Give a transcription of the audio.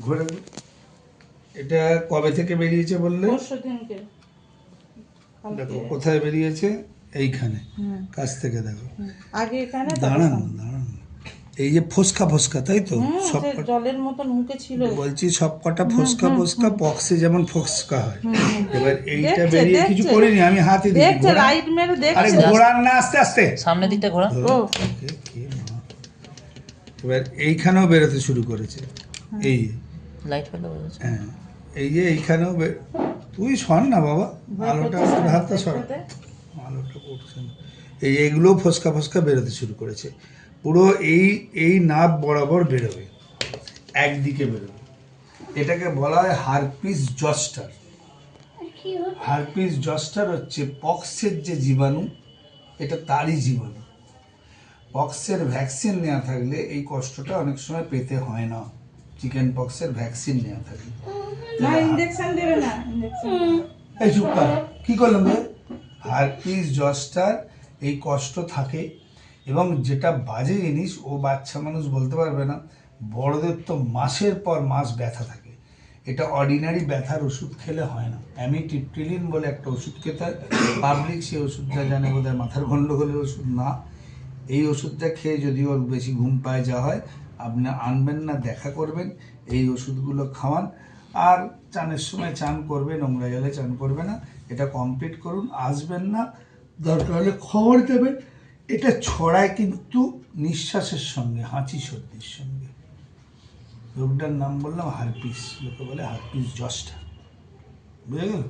ঘুরে এটা কবে থেকে বেরিয়েছে বললে? দেখো কোথায় বেরিয়েছে? এইখানে। কাছ থেকে দেখো। আগে এখানে দাঁড়ান দাঁড়ান। এই যে ফোসকা ফোসকা তাই তো? সব জলের মতন মুখে ছিল। বলছি সব কটা ফোসকা ফোসকা পক্সে যেমন ফোসকা হয়। এবার এইটা বেরিয়ে কিছু করিনি আমি হাতে দিই দেখছে রাইট মেরে আরে দেখছে। ঘোরান না আস্তে আস্তে। সামনের দিকটা ঘোরা। ও। কে- কে মা? এবার এইখানেও বেরোতে শুরু করেছে। এই লাইট ফেলে বোঝা হ্যাঁ এই যে এইখানেও তুই সর না বাবা আলোটা তোর হাতটা সর। আলোটা পড়ছে না। এই এইগুলো ফসকা ফসকা বেরোতে শুরু করেছে। পুরো এই এই নাভ বরাবর বেরোবে। একদিকে বেরোবে। এটাকে বলা হয় হারপিস জস্টার। হারপিস জস্টার হচ্ছে পক্সের যে জীবাণু এটা তারই জীবাণু। পক্সের ভ্যাকসিন নেওয়া থাকলে এই কষ্টটা অনেক সময় পেতে হয় না। চিকেন পক্সের ভ্যাকসিন নেওয়া থাকে। না ইনজেকশন দেবে না ইনজেকশন এই চুপ কর। কি করলাম রে? হারপিস জস্টার এই কষ্ট থাকে। এবং যেটা বাজে জিনিস ও বাচ্চা মানুষ বলতে পারবে না বড়দের তো মাসের পর মাস ব্যথা থাকে। এটা অর্ডিনারি ব্যথার ওষুধ খেলে হয় না। অ্যামিটিপ্রিলিন বলে একটা ওষুধ খেতে হয়। পাবলিক সেই ওষুধটা জানে বোধহয় মাথার গণ্ডগোলের ওষুধ না। এই ওষুধটা খেয়ে যদি ওর বেশি ঘুম পায় যা হয় আপনি আনবেন না, দেখা করবেন, এই ওষুধগুলো খাওয়ান। আর চানের সময় চান করবে, নোংরা জলে চান করবে না। এটা কমপ্লিট করুন, আসবেন না। দরকার হলে খবর দেবেন। এটা ছড়ায় কিন্তু নিঃশ্বাসের সঙ্গে, হাঁচি সর্দির সঙ্গে। রোগটার নাম বললাম হারপিস, লোকে বলে হারপিস জস্টার বুঝে গেল